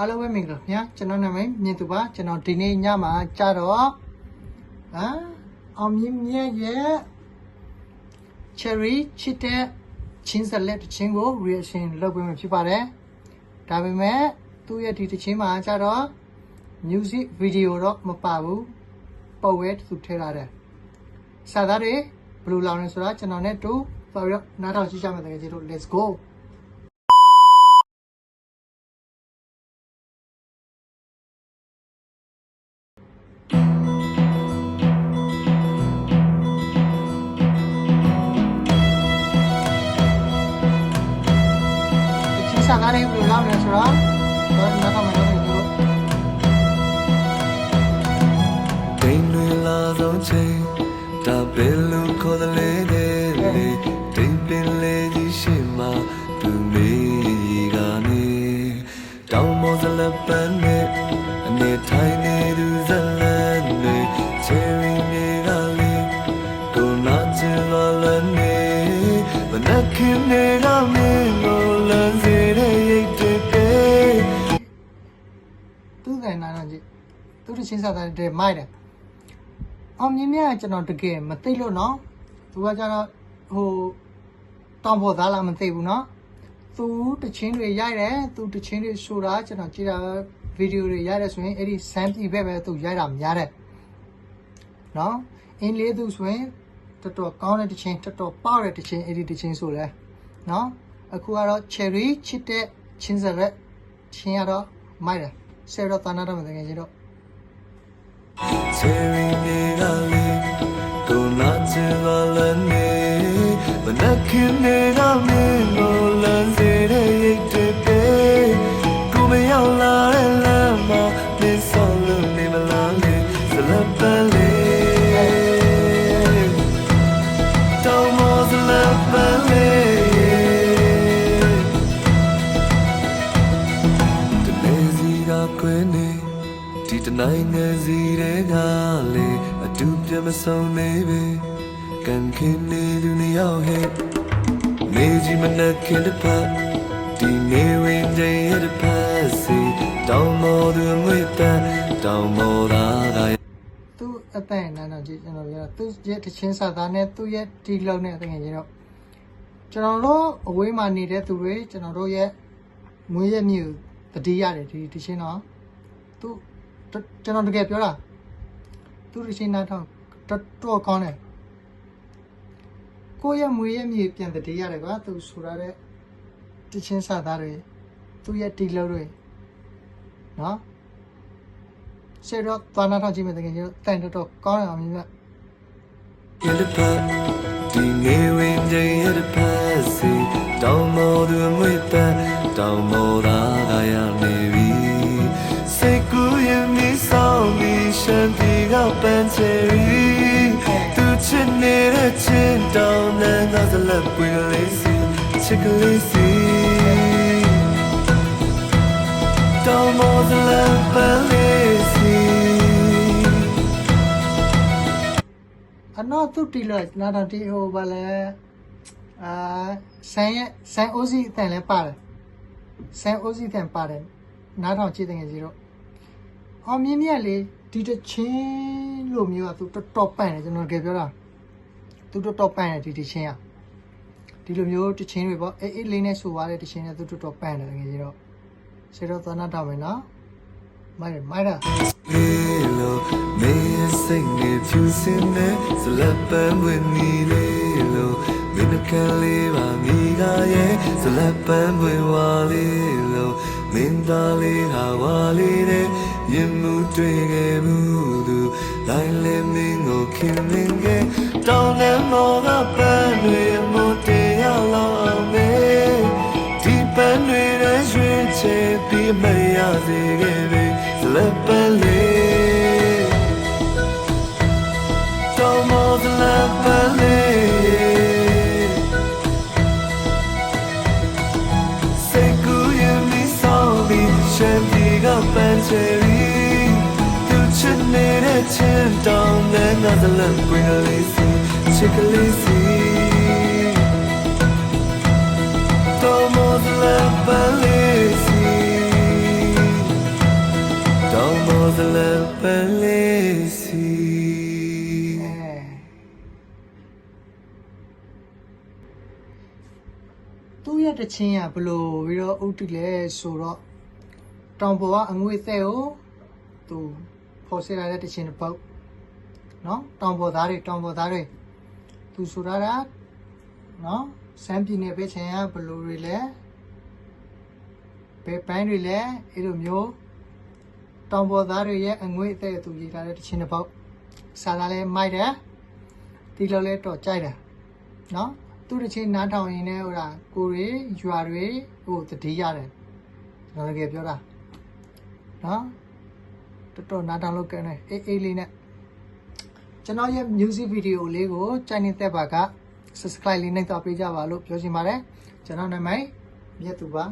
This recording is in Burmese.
အားလုံးပဲမင်္ဂလာခင်ဗျာကျွန်တော်နာမည်မြင့်သူပါကျွန်တော်ဒီနေ့ညမှာကြာတော့ဟမ်အောင်မြင့်မြတ်ရဲ့ cherry ချစ်တဲ့ချင်းစလက်တစ်ချင်းကို reaction လုပ်ပေးမှာဖြစ်ပါတယ်ဒါပေမဲ့သူ့ရဲ့ဒီတစ်ချင်းမှာကြာတော့ music video တော့မပါဘူးပုံဝဲသူထည့်လာတယ်စာသားတွေဘယ်လိုလောင်လဲဆိုတာကျွန်တော်နဲ့တူသွားပြီးတော့နားထောင်ကြည့်ကြမယ်တကယ်ကြီးတို့ let's go ချင်းစာသားတွေဘယ်လိုလောင်လဲဆိုတော့တော့နားထောင်မယ်လို့ပြောလို့ဒိန်တွေလာဆုံးချိန်ဒါဘယ်လိုခေါ်တယ်လဲတဲ့လေဒိန်ပင်လေးကြီးရှိမှသူမေးကနေတောင်မောစလပန်းနဲ့အနေထိုင်နေသူဇလန်တွေချယ်ရီတွေကလေးကိုနာချင်လာလနေမနက်ခင်းတွေ သူတို့ချင်းစာသားတွေမိုက်တယ်အောင်မြင်မြတ်ကျွန်တော်တကယ်မသိလို့နော်သူကကျတော့ဟိုတောင်ပေါ်သားလားမသိဘူးနော်သူတချင်းတွေရိုက်တယ်သူတချင်းတွေဆိုတာကျွန်တော်ကြည့်တာဗီဒီယိုတွေရိုက်တယ်ဆိုရင်အဲ့ဒီ sample ပဲပဲသူရိုက်တာများတယ်နော်အင်းလေးသူဆိုရင်တော်တော်ကောင်းတဲ့တချင်းတော်တော်ပေါက်တဲ့တချင်းအဲ့ဒီတချင်းဆိုလဲနော်အခုကတော့ cherry ချစ်တဲ့ချင်းစရက်ချင်းရတော့မိုက်တယ်ဆယ်တော့တနာတော့မတကယ်ကြီးတော့ ချယ်ရီတွေကလေးကိုနာချင်လာလနေမနက်ခင်းတွေကမင်းကိုလမ်းစီတဲ့ရိတ်တဲ့ပဲကိုမရောက်လာတဲ့လမ်းမှာမင်းဆောင်လို့နေမလားလေဇလပန်လေးတောင်မောဇလပန်လေးတနေစီကခွေနေ ဒီတနိုင်ငယ်စီတဲ့ကလေအတူပြမဆုံးနေပဲကန်ခင်းနေသူနေရောက်ဟဲ့နေကြီးမနဲ့ခင်တပတ်ဒီနေဝင်တဲ့ရတဲ့ပတ်စီတောင်းမော်သူငွေတန်တောင်းမော်တာကသူ့အသက်အနမ်းတော့ကြည့်ကျွန်တော်ပြောတာသူ့ရဲ့တချင်းစာသားနဲ့သူ့ရဲ့ဒီလုံးနဲ့တကယ်ကြီးတော့ကျွန်တော်တို့အဝေးမှာနေတဲ့သူတွေကျွန်တော်တို့ရဲ့မွေးရမြို့တတိရတယ်ဒီတချင်းတော့သူ ကျွန်တော်တကယ်ပြောတာသူတချင်းနားထောင်တော်တော်ကောင်းတယ်ကိုယ့်ရဲ့မွေးရမြို့ပြန်တတိရတယ်ကွာသူဆိုရတဲ့တချင်းစာသားတွေသူ့ရဲ့ဒီလုံးတွေနော်ဆယ်တော့သွားနာထောင်ကြည့်မယ်တကယ်ကြီးတိုင်တော်တော်ကောင်းတယ်အောင်မြင်မြတ် in the pub ဒီနေဝင်တဲ့ရတဲ့ပတ်စီတောင်းမော်သူငွေတန်တောင်းမော် တောင်းနဲ့ငါစလက်ပွေလေးစီချစ်ကလေးစီတောင်းမော်စလက်ပန်းလေးစီအနော်သူတီလို့နာတော်တီဟိုဘာလဲအာဆန်ရဲ့ဆန်အိုစီအတန်လည်းပါတယ်ဆန်အိုစီအတန်ပါတယ်နားထောင်ကြည့်တဲ့ငယ်ကြီးတော့အောင်မြင်မြတ်လေဒီတချင်းလို့မျိုးကသူတော်တော်ပန့်တယ်ကျွန်တော်တကယ်ပြောတာ သူတော်တော်ပန့်တယ်ဒီတချင်းอ่ะဒီလိုမျိုးတချင်းတွေပေါ့အေးအေးလေးနဲ့ဆိုသွားတဲ့တချင်းနဲ့သူတော်တော်ပန့်တယ်ငယ်ကြီးတော့ဆယ်တော့သွားနာတောင်းမယ်နော်မိုက်တယ်မိုက်တာလေးလို့မင်းစိတ်နဲ့ဖြူစင်နေဇလပန်ဝင်နေလေးလို့မင်းကလေးပါမိကရဲ့ဇလပန်ဝင်ဝါလေးလို့မင်းသားလေးဟာဝါလေးနဲ့ ရင်မှုတွေ့ခဲ့မှုသူတိုင်းလေးမင်းကိုခင်မင်းခဲ့တောင်းနေမောကပန်းတွေမို့တရားလောင်းမေဒီပန်းတွေနဲ့ရွှေချေပြီးမရစေခဲ့ပြီဇလပန်လေး Don't more than love believe Say good you me sorry Shanti got pancheri Tu chin ချင်းတောင်းငန်းငါသလန်ကွင်းကလေးစီချစ်ကလေးစီတော်မောသလန်ပန်လေးစီတော်မောသလန်ပန်လေးစီသူ့ရဲ့တခြင်းကဘလို့ပြီးတော့ဥတုလဲဆိုတော့တောင်ပေါ်ကအငွေ့သက်ကိုသူ ဖော်ဆရတဲ့တချင်းတစ်ပုတ်နော်တောင်ပေါ်သားတွေတောင်ပေါ်သားတွေသူဆိုတာကနော်စမ်းပြည်နယ်ပဲချင်ကဘလို့တွေလဲဘယ်ပိုင်းတွေလဲအဲ့လိုမျိုးတောင်ပေါ်သားတွေရဲ့အငွေ့အသက်သူရေးထားတဲ့တချင်းတစ်ပုတ်စာသားလဲမိုက်တယ်ဒီလိုလဲတော့ကြိုက်တယ်နော်သူတစ်ချင်းနားထောင်ရင်လည်းဟိုဒါကိုတွေရွာတွေဟိုတတိရတယ်ကျွန်တော်တကယ်ပြောတာနော် တော်တော်နားထောင်လို့ကဲနေအေးအေးလေးနဲ့ကျွန်တော်ရဲ့ music video လေးကို channel တက်ပါက subscribe လေးနှိပ်တော့ပေးကြပါလို့ပြောချင်ပါတယ်ကျွန်တော်နာမည်မြတ်သူပါ